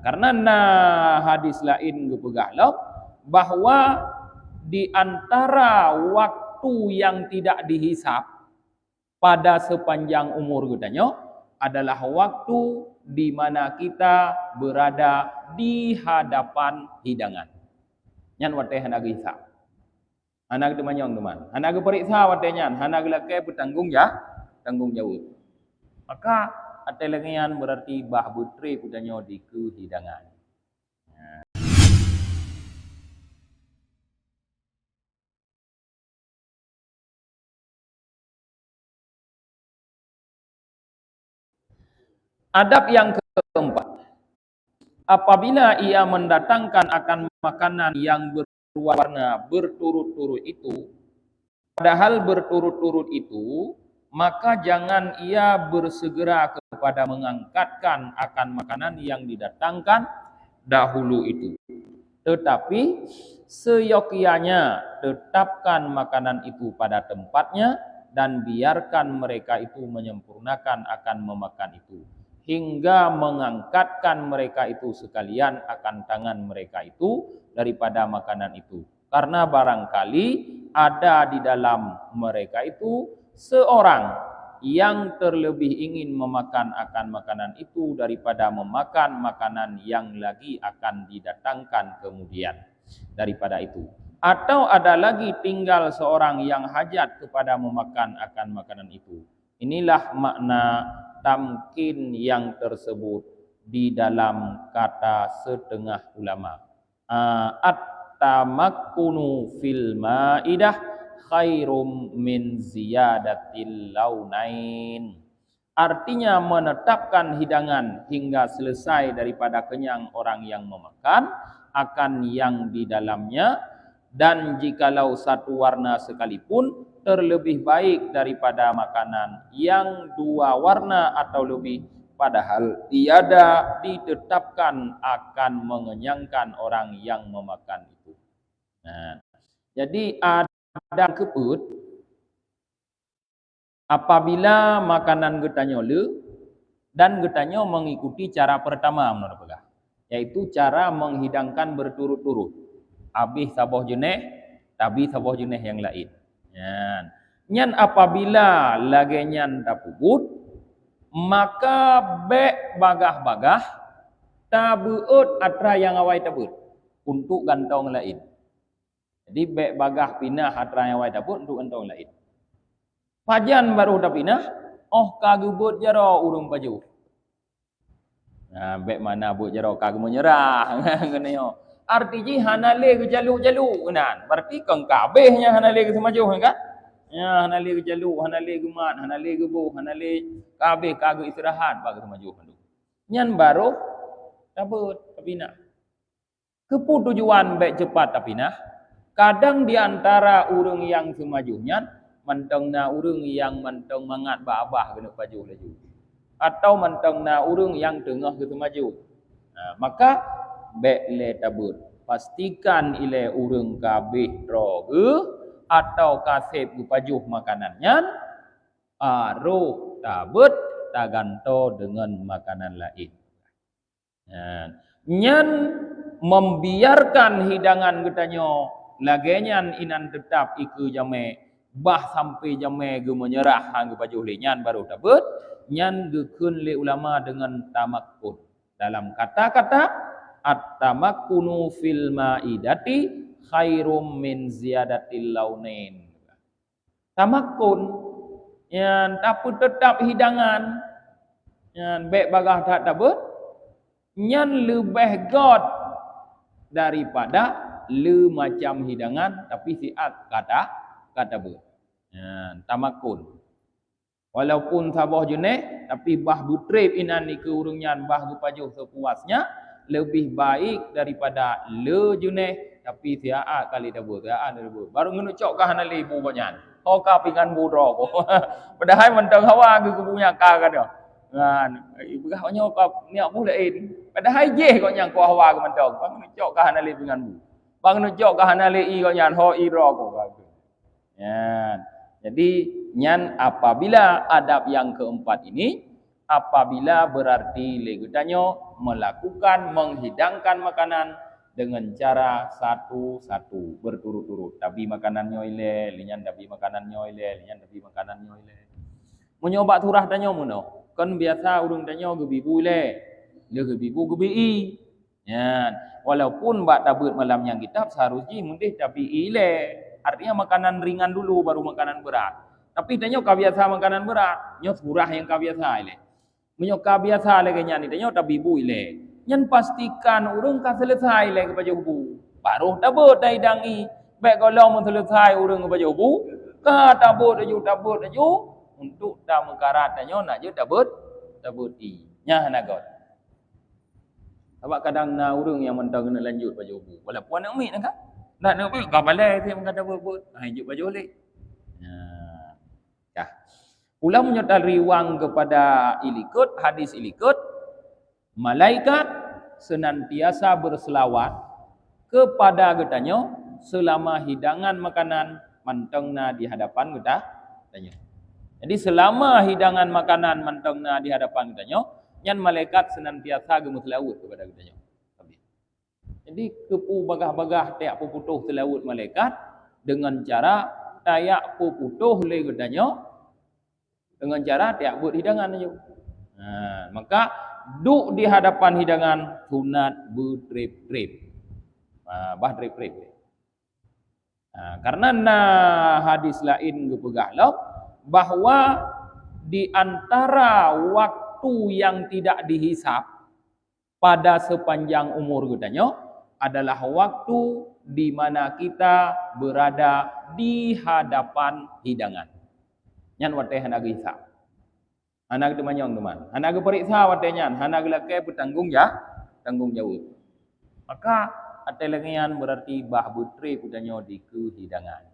Karena na hadis lain gepegahlah bahwa di antara waktu yang tidak dihisap pada sepanjang umur katanya adalah waktu di mana kita berada di hadapan hidangan. Nyan wate hana hisap. Anak tu manyong teman. Anak periksa wate nyan, anak laki bertanggung ya, tanggung jawab. Maka atelengian berarti bah putri kudanya di kehidangan. Adab yang keempat. Apabila ia mendatangkan akan makanan yang berwarna berturut-turut itu, padahal berturut-turut itu, maka jangan ia bersegera kepada mengangkatkan akan makanan yang didatangkan dahulu itu. Tetapi seyokianya tetapkan makanan itu pada tempatnya dan biarkan mereka itu menyempurnakan akan memakan itu. Hingga mengangkatkan mereka itu sekalian akan tangan mereka itu daripada makanan itu. Karena barangkali ada di dalam mereka itu seorang yang terlebih ingin memakan akan makanan itu daripada memakan makanan yang lagi akan didatangkan kemudian. Daripada itu atau ada lagi tinggal seorang yang hajat kepada memakan akan makanan itu. Inilah makna tamkin yang tersebut di dalam kata setengah ulama. At-tamakkunu fil ma'idah khairum min ziyadatil launain. Artinya menetapkan hidangan hingga selesai daripada kenyang orang yang memakan akan yang di dalamnya dan jikalau satu warna sekalipun terlebih baik daripada makanan yang dua warna atau lebih padahal tiada ditetapkan akan mengenyangkan orang yang memakan itu. Nah, jadi ada dan keput apabila makanan getanya le dan getanya mengikuti cara pertama menurut pegah yaitu cara menghidangkan berturut-turut. Habis sabah jenis tapi sabah jenis yang lain. Nyan. Nyan apabila lagi nyan dapubut maka be bagah-bagah tabuut atra yang awai tabut untuk gantong lain jadi bek bagah pinah hatra yang wajib pun untuk entong lain. Pajan baru dah pinah, oh kagubut jaro urung baju. Nah, bek mana buat jaro kagu menyerah. Kena yo. Artinya hanale ke jalu-jalu nan. Berarti kang kabehnya hanale ke semaju kan? Ya, hanale ke jalu, hanale ke mat, hanale ke bu, hanale kabeh kagu istirahat bagi semaju kan. Nyan baru tabut tapi nak. Keputujuan bek cepat tapi nah kadang di antara urang yang semajunya mentang na urang yang mentang mangat babah kena baju laju. Atau mentang na urang yang tengah ke semaju. Nah, maka bek le tabut. Pastikan ile urang kabeh roge atau kasep baju makanannya aruh tabut taganto dengan makanan lain. Nah, nyan membiarkan hidangan katanya lagenyan inan tetap iku jame bah sampai jame ge menyerah hang ge baju lenyan baru dapat nyan ge kun ulama dengan tamakkun dalam kata-kata at-tamakkunu fil maidati khairum min ziyadatil launain tamakkun yang tapi tetap hidangan yang baik bagah tak dapat nyan lebih god daripada le macam hidangan tapi siat kata kata ber. Ya, tamakun. Walaupun sabah jenis tapi bah butrip inan ni keurungan bah gupajuh sepuasnya lebih baik daripada le jenis tapi siat kali dah ber. Siat dah ber. Baru ngenu cok kah nali bu banyak. Oh ka pingan budro ko. Padahal mentang hawa ke punya ka ka dia. Kan, ibu kah banyak ka niak mulain. Padahal je kau nyang ko hawa ke mentang. Bang cok kah nali pingan bu. Bang nu jok ka hanale i ko nyan ho i ro ko. Ya. Jadi nyan apabila adab yang keempat ini apabila berarti legutanyo melakukan menghidangkan makanan dengan cara satu-satu berturut-turut. Tapi makanannya ile, linyan tapi makanannya ile, linyan tapi makanannya ile. Menyoba turah tanyo muno. Kan biasa urung tanyo gebibu ile. Dia gebibu gebi. Ya, walaupun bak tabut malam yang kitab seharusnya mundih tapi ile. Artinya makanan ringan dulu baru makanan berat. Tapi tanyo ka biasa makanan berat, nyo surah yang ka biasa ile. Menyo ka biasa le kenya ni tanyo tapi bu ile yang pastikan urang ka selesai le kepada ubu. Baru tabut dai dangi. Baik kalau mun selesai urang kepada ubu, ka tabut aju tabut aju untuk dah mengkarat danyo nak je tabut tabut i. Nya hanagot. Sebab kadang na urang yang mentang kena lanjut pada ubu. Walaupun nak ambil nak nak nak ambil ka balai dia mengata tabut. Ha lanjut baju balik. Ya. Ya. Pula menyertai riwang kepada ilikut, hadis ilikut, malaikat senantiasa berselawat kepada getanya selama hidangan makanan mantengna di hadapan kita tanya. Jadi selama hidangan makanan mantengna di hadapan getanya, nyan malaikat senantiasa gemus laut kepada getanya. Jadi kepu bagah-bagah tiap puputuh selawut malaikat dengan cara tayak puputuh le getanya dengan cara tiap buat hidangan aja. Nah, maka duk di hadapan hidangan sunat bertrip-trip. Ha, bah trip-trip. Ha, karena na hadis lain gepegahlah bahawa di antara waktu yang tidak dihisap pada sepanjang umur katanya adalah waktu di mana kita berada di hadapan hidangan. Yang waktu yang nak hisap. Anak itu manyong teman. Anak itu periksa watenya. Anak lelaki bertanggung ya, tanggung jawab. Maka atelengian berarti bah putri kudanya di kehidangan.